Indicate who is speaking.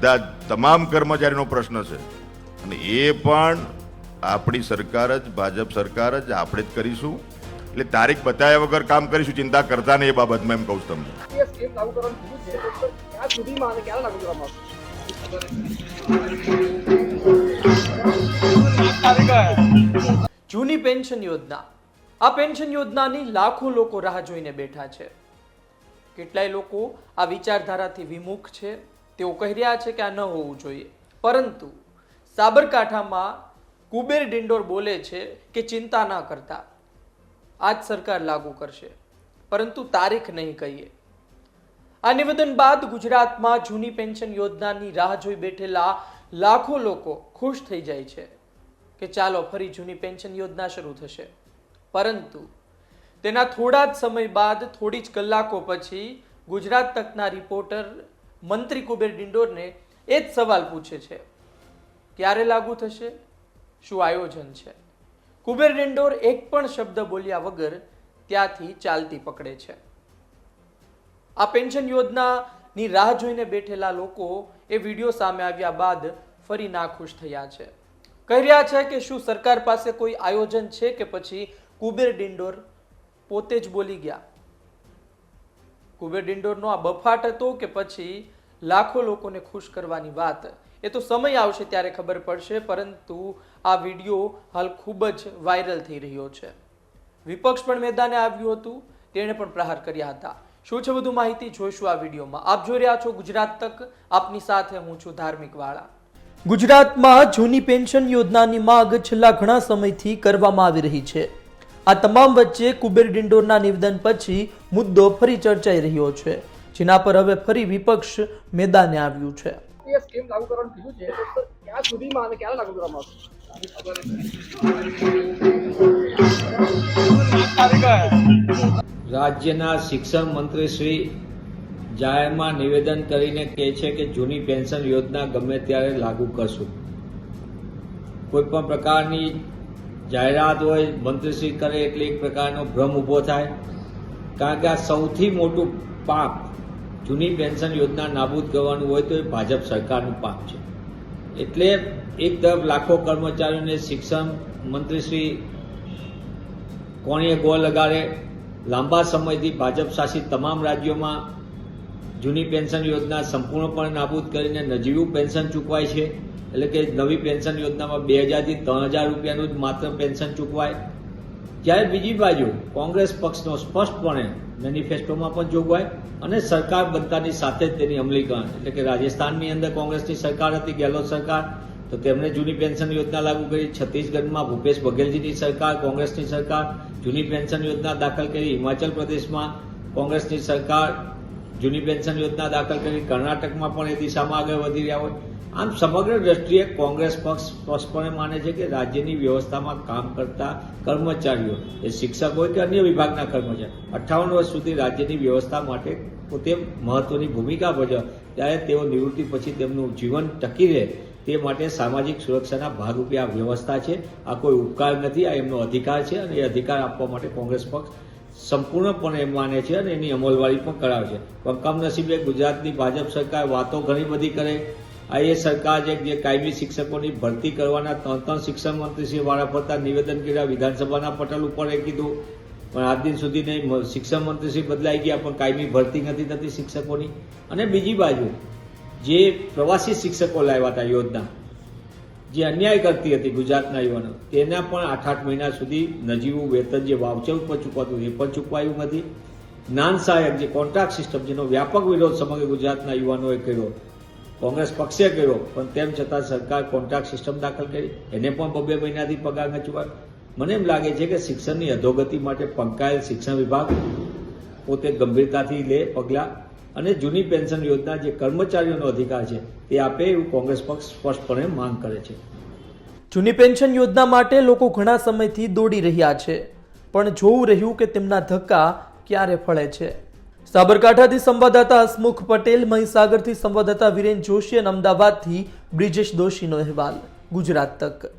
Speaker 1: બધા તમામ કર્મચારીનો પ્રશ્ન છે. અને એ પણ આપણી સરકાર જ ભાજપ સરકાર જ આપણે જ કરીશું. એટલે તારીખ બતાવ્યા વગર કામ કરીશું ચિંતા કરતા નહીં એ બાબતમાં એમ કહું છું તમને.
Speaker 2: જૂની પેન્શન યોજના. આ પેન્શન યોજનાની લાખો લોકો રાહ જોઈને બેઠા છે. કેટલાય લોકો આ વિચારધારાથી વિમુખ છે. તેઓ કહી રહ્યા છે કે આ ન હોવું જોઈએ. પરંતુ સાબરકાંઠામાં કુબેર ડિંડોર બોલે છે કે ચિંતા ના કરતા. આજ સરકાર લાગુ કરશે. પરંતુ તારીખ નહીં કહીએ. આ નિવેદન બાદ ગુજરાતમાં જૂની પેન્શન યોજનાની રાહ જોઈ બેઠેલા લાખો લોકો ખુશ થઈ જાય છે કે ચાલો ફરી જૂની પેન્શન યોજના શરૂ થશે. પરંતુ તેના થોડા જ સમય બાદ થોડી જ કલાકો પછી ગુજરાત તકના રિપોર્ટર મંત્રી કુબેર ડિંડોરને એ જ સવાલ પૂછે છે, ક્યારે લાગુ થશે? શું આયોજન છે? કુબેર ડિંડોર એક પણ શબ્દ બોલ્યા વગર ત્યાંથી ચાલતી પકડે છે. આ પેન્શન યોજનાની રાહ જોઈને બેઠેલા લોકો એ વીડિયો સામે આવ્યા બાદ ફરી નાખુશ થયા છે. કહી રહ્યા છે કે શું સરકાર પાસે કોઈ આયોજન છે કે પછી કુબેર ડિંડોર પોતે જ બોલી ગયા? કુબેર ડિંડોરનો આ બફાટ હતો કે પછી લાખો લોકોને ખુશ કરવાની વાત. એ તો સમય આવશે ત્યારે ખબર પડશે, પરંતુ આ વીડિયો હાલ ખૂબ જ વાયરલ થઈ રહ્યો છે. વિપક્ષ પણ મેદાને આવ્યું હતું, તેણે પણ પ્રહાર કર્યા હતા. શું છે વધુ માહિતી? જોઈશું આ વિડીયોમાં. આપ જોઈ રહ્યા છો ગુજરાત તક, આપની સાથે હું છું ધાર્મિક વાળા. ગુજરાતમાં જૂની પેન્શન યોજનાની માંગ છેલ્લા ઘણા સમયથી કરવામાં આવી રહી છે. આ તમામ વચ્ચે કુબેર ડિંડોરના નિવેદન પછી મુદ્દો ફરી ચર્ચાઈ રહ્યો છે જેના પર હવે ફરી વિપક્ષ મેદાને આવ્યું છે.
Speaker 3: રાજ્યના શિક્ષણ મંત્રી શ્રી જાહેરમાં નિવેદન કરીને કહે છે કે જૂની પેન્શન યોજના ગમે ત્યારે લાગુ કરશું. કોઈ પણ પ્રકારની જાહેરાત હોય, મંત્રીશ્રી કરે એટલે એક પ્રકારનો ભ્રમ ઊભો થાય. કારણ કે આ સૌથી મોટું પાપ, જૂની પેન્શન યોજના નાબૂદ કરવાનું હોય તો એ ભાજપ સરકારનું પાપ છે. એટલે એક તરફ લાખો કર્મચારીઓને શિક્ષણ મંત્રીશ્રી કોણીએ ગોળ લગાડે. લાંબા સમયથી ભાજપ શાસિત તમામ રાજ્યોમાં જૂની પેન્શન યોજના સંપૂર્ણપણે નાબૂદ કરીને નજીવું પેન્શન ચૂકવાય છે. એટલે કે નવી પેન્શન યોજનામાં બે હજારથી ત્રણ હજાર રૂપિયાનું જ માત્ર પેન્શન ચૂકવાય. જ્યારે બીજી બાજુ કોંગ્રેસ પક્ષનો સ્પષ્ટપણે મેનિફેસ્ટોમાં પણ જોગવાય અને સરકાર બનતાની સાથે જ તેની અમલીકરણ. એટલે કે રાજસ્થાનની અંદર કોંગ્રેસની સરકાર હતી, ગેહલોત સરકાર. તો તેમણે જૂની પેન્શન યોજના લાગુ કરી. છત્તીસગઢમાં ભૂપેશ બઘેલજીની સરકાર, કોંગ્રેસની સરકાર. જૂની પેન્શન યોજના દાખલ કરી હિમાચલ પ્રદેશમાં કોંગ્રેસની સરકાર. જૂની પેન્શન યોજના દાખલ કરી કર્ણાટકમાં પણ એ દિશામાં આગળ વધી રહ્યા હોય. આમ સમગ્ર દ્રષ્ટિએ કોંગ્રેસ પક્ષ સ્પષ્ટપણે માને છે કે રાજ્યની વ્યવસ્થામાં કામ કરતા કર્મચારીઓ, એ શિક્ષક હોય કે અન્ય વિભાગના કર્મચારી અઠ્ઠાવન વર્ષ સુધી રાજ્યની વ્યવસ્થા માટે પોતે મહત્વની ભૂમિકા ભજવે, ત્યારે તેઓ નિવૃત્તિ પછી તેમનું જીવન ટકી રહે, તે માટે સામાજિક સુરક્ષાના ભાગરૂપે આ વ્યવસ્થા છે. આ કોઈ ઉપકાર નથી, આ એમનો અધિકાર છે અને એ અધિકાર આપવા માટે કોંગ્રેસ પક્ષ સંપૂર્ણપણે માને છે અને એની અમલવારી પણ કરાવે છે. પણ કમનસીબે ગુજરાતની ભાજપ સરકાર વાતો ઘણી બધી કરે આ એ સરકાર છે જે કાયમી શિક્ષકોની ભરતી કરવાના ત્રણ ત્રણ શિક્ષણ મંત્રીશ્રી વાળા ફરતા નિવેદન કર્યા, વિધાનસભાના પટલ ઉપર એ કીધું. પણ આજ દિન સુધી નહીં શિક્ષણ મંત્રીશ્રી બદલાઈ ગયા, પણ કાયમી ભરતી નથી થતી શિક્ષકોની. અને બીજી બાજુ, જે પ્રવાસી શિક્ષકો લાવ્યા હતા યોજના જે અન્યાય કરતી હતી ગુજરાતના યુવાનો, તેના પણ આઠ આઠ મહિના સુધી નજીવું વેતન જે વાવચર ઉપર ચૂકવાતું, એ પણ ચૂકવાયું નથી. નાન સહાયક જે કોન્ટ્રાક્ટ સિસ્ટમ, જેનો વ્યાપક વિરોધ સમગ્ર ગુજરાતના યુવાનોએ કર્યો કોંગ્રેસ પક્ષે કર્યો, પણ તેમ છતાં સરકાર કોન્ટ્રાક્ટ સિસ્ટમ દાખલ કરી. એને પણ બબે મહિનાથી પગાર ન મને એમ લાગે છે કે શિક્ષણની અધોગતિ માટે પંકાયેલ શિક્ષણ વિભાગ પોતે ગંભીરતાથી લે પગલાં અને જૂની પેન્શન યોજના જે કર્મચારીઓનો અધિકાર છે, તે આપે એવું કોંગ્રેસ પક્ષ સ્પષ્ટપણે માંગ કરે છે.
Speaker 2: જૂની પેન્શન યોજના માટે લોકો ઘણા સમયથી દોડી રહ્યા છે, પણ જોવું રહ્યું કે તેમના ધક્કા ક્યારે ફળે છે. સાબરકાંઠાથી સંવાદદાતા હસમુખ પટેલ, મહીસાગરથી સંવાદદાતા વિરેન જોશી અને અમદાવાદથી બ્રિજેશ દોશીનો અહેવાલ. ગુજરાત તક.